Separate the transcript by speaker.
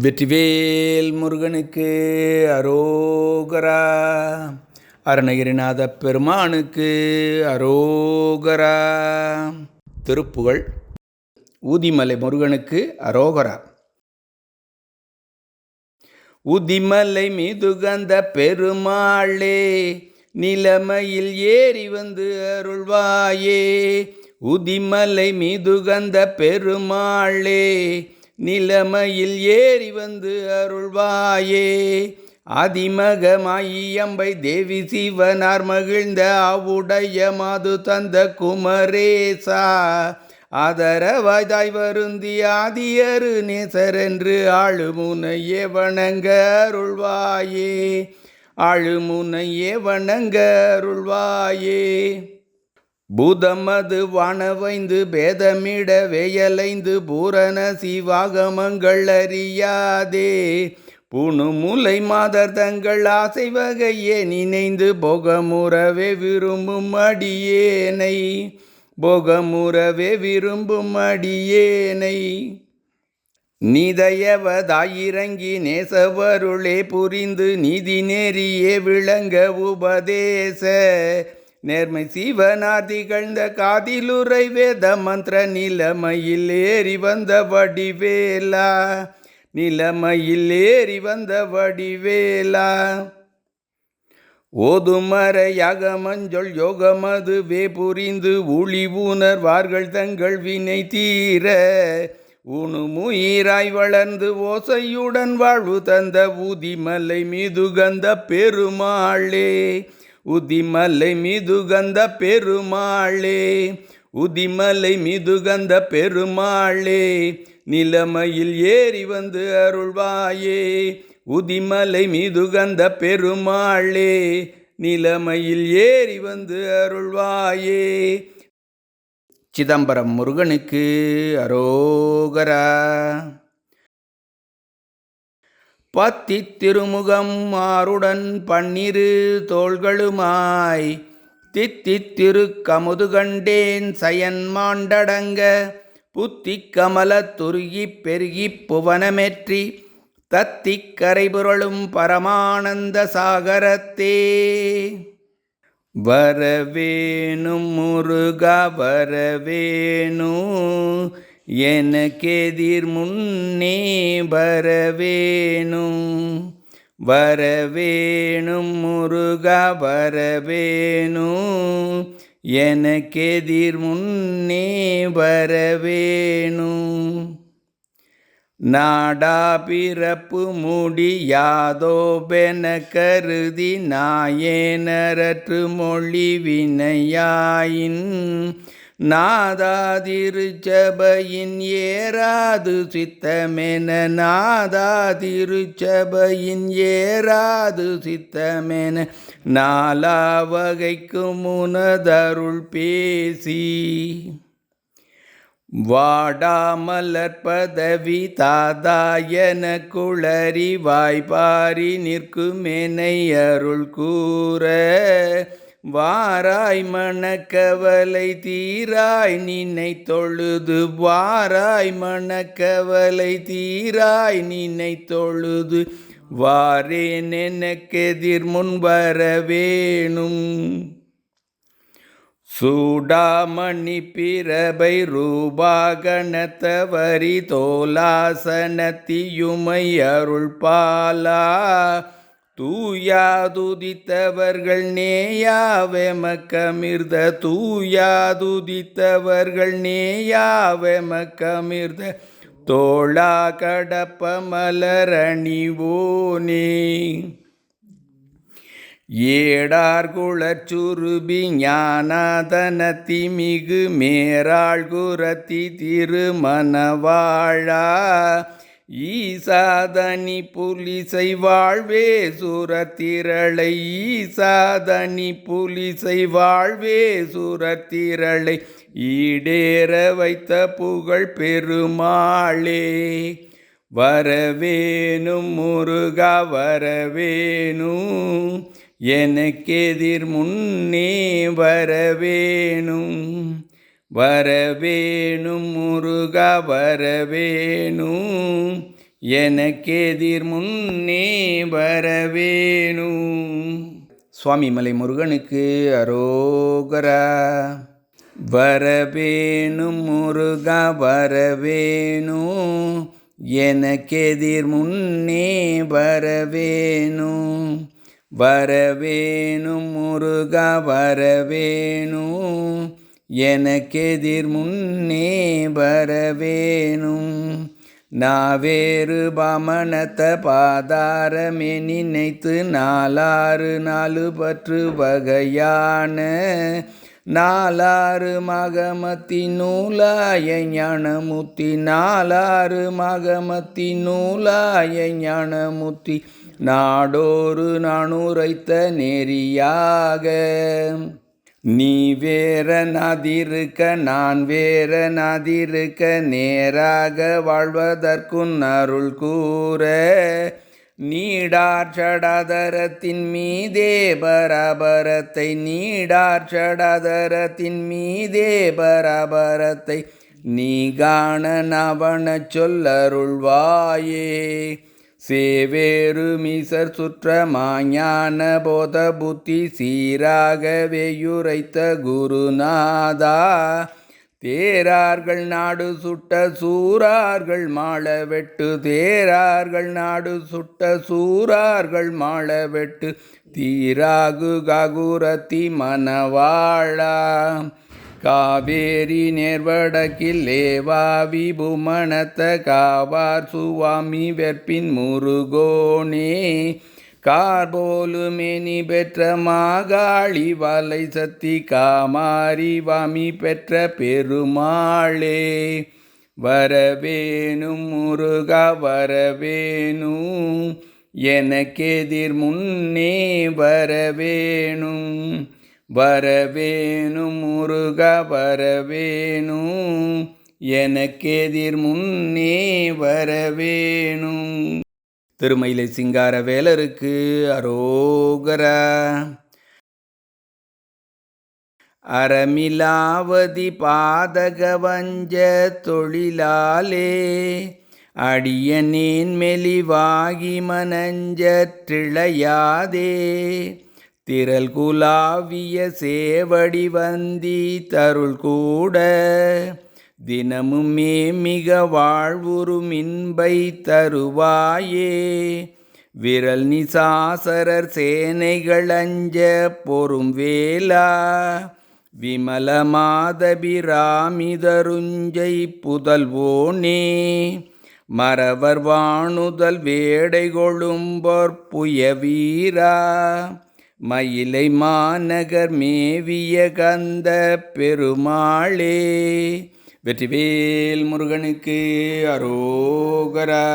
Speaker 1: வெற்றிவேல் முருகனுக்கு அரோகரா. அருணகிரிநாத பெருமானுக்கு அரோகரா. திருப்புகழ் ஊதிமலை முருகனுக்கு அரோகரா. உதிமலை மிதுகந்த பெருமாளே நிலைமையில் ஏறி வந்து அருள்வாயே. உதிமலை மிதுகந்த பெருமாளே நிலமையில் ஏறி வந்து அருள்வாயே. அதிமகமாயியம்பை தேவி சிவனார் மகிழ்ந்த அவுடைய மாது தந்த குமரேசா. ஆதரவாய்தாய் வருந்தி ஆதியரு நேசரென்று ஆளுமுனையே வணங்க அருள்வாயே. ஆளுமுனையே வணங்க அருள்வாயே. பூதமது வானவைந்து பேதமிட வேயலைந்து பூரண சிவாகமங்கள் அறியாதே. புணுமுலை மாதர் தங்கள் ஆசை வகையே நினைந்து போகமுறவே விரும்பும் அடியேனை. போகமுறவே விரும்பும் அடியேனை. நிதயவதாயிரங்கி நேசவருளே புரிந்து நீதி நேரியே விளங்க உபதேச. நேர்மை சிவனார் கழ்ந்த காதிலுரை வேத மந்திர நிலமையில் ஏறி வந்த வடிவேலா. நிலமையில் ஏறி வந்த வடிவேலா. ஓதுமறையாக மஞ்சள் யோகமதுவே புரிந்து ஒளி உணர்வார்கள் தங்கள் வினை தீர. உணுமுயிராய் வளர்ந்து ஓசையுடன் வாழ்வு தந்த ஊதிமலை மிதுகந்த பெருமாளே. உதிமலை மிதுகந்த பெருமாளே உதிமலை மிதுகந்த பெருமாளே நிலமையில் ஏறி வந்து அருள்வாயே உதிமலை மிதுகந்த பெருமாளே நிலமையில் ஏறி வந்து அருள்வாயே. சிதம்பரம் முருகனுக்கு அரோகரா. பத்தி திருமுகம் மாறுடன் பன்னிரு தோள்களுமாய். தித்தி திரு கமுது கண்டேன் சயன் மாண்டடங்க. புத்தி கமல துருகி பெருகி புவனமெற்றி. தத்தி கரைபுரளும் பரமானந்த சாகரத்தே. வரவேணும் முருகா வரவேணும் எனக்கெதிர் முன்னே வரவேணும். வரவேணும் முருகா வரவேணும். எனக்கெதிர் முன்னே வரவேணும். நாடா பிறப்பு முடியாதோ பென கருதி நாயேனரற்று மொழி வினையாயின். நாதாதிருச்சபையின் ஏறாது சித்தமென நாதாதிருச்சபையின் ஏறாது சித்தமென நாலா வகைக்கு முனதருள் பேசி. வாடாமலர் பதவி தாதாயன குளறி வாய்ப்பாரி நிற்குமெனை அருள் கூற. வாராய் மணக்கவலை தீராய் நினை தொழுது வாராய் மணக்கவலை தீராய் நினை தொழுது வாரேன் எனக்கெதிர் முன் வர வேணும் சூடாமணி பிறபை ரூபாகணத்தவரி தோலாசனத்தியுமை அருள் பாலா தூயாதுதித்தவர்கள் நேயாவெமக்கமிர்த தூயாதுதித்தவர்கள் நேயாவெமக்கமிர்த தோழா கடப்ப மலரணிவோனே ஏடார்குளச்சுருபி ஞானாதனத்தி மிகு மேராள் குரத்தி திருமணவாழா ஈசாதனி புலிசை வாழ்வே சுரத்திரளை. ஈசாதனி புலிசை வாழ்வே சுரத்திரளை. ஈடேற வைத்த புகழ் பெருமாளே வரவேணும் முருகா வரவேணும். எனக்கெதிர் முன்னே வரவேணும். வரவேணும் முருகா வரவேணும். எனக்கெதிர் முன்னே வரவேணும். சுவாமிமலை முருகனுக்கு அரோகரா. வரவேணும் முருகா வரவேணும். எனக்கெதிர் முன்னே வரவேணும். வரவேணும் முருகா வரவேணும். எனக்கெதிர் முன்னே வரவேணும். நாவேறு பமணத்த பாதாரமே நினைத்து நாலாறு நாலு பற்று வகையான. நாலாறு மகமத்தி நூலாய ஞானமுத்தி நாலாறு மகமத்தி நூலாய ஞானமுத்தி நாடோறு நானுரைத்த நெறியாக. நீ வேற நாதிருக்க நான் வேற நாதிருக்க நேராக வாழ்வதற்குன் அருள் கூற. நீடார் சடாதரத்தின் மீதே பராபரத்தை நீடார் சடாதரத்தின் மீதே பராபரத்தை நீ காண நவன சொல்லருள்வாயே. சேவேறு மீசர் சுற்ற மாஞான போத புத்தி சீராக வேயுரைத்த குருநாதா. தேரார்கள் நாடு சுட்ட சூரார்கள் மாள வெட்டு தேரார்கள் நாடு சுட்ட சூரார்கள் மாள வெட்டு தீராகு ககுரத்தி மனவாழா காவேரி நேர்வடக்கில் லேவாவி புமணத்த காவார் சுவாமி வெற்பின் முருகோனே. கார்போலுமேனி பெற்ற மாகாளி வலை சத்தி காமாரி வாமி பெற்ற பெருமாளே. வரவேணும் முருகா வரவேணும். எனக்கெதிர் முன்னே வரவேணும். வரவேணு முருக வரவேணு. எனக்கெதிர் முன்னே வரவேணும் திருமயிலை சிங்கார வேலருக்கு அரோகரா. அறமிலாவதி பாதக வஞ்ச தொழிலாலே அடியனேன் மெலிவாகி மனஞ்சற்றிளையாதே திரள் குலாவிய சேவடி வந்தி தருள் கூட தினமுமே மிக வாழ்வுறு மின்பை தருவாயே. விரல் நிசாசரர் சேனைகள் அஞ்ச பொறும் வேலா விமல மாதபிராமிதருஞ்சை புதல்வோனே. மறவர் வாணுதல் வேடை கொழும்பொற் புய வீரா மயிலை மாநகர் மேவிய கந்த பெருமாளே. வெற்றிவேல் முருகனுக்கு அரோகரா.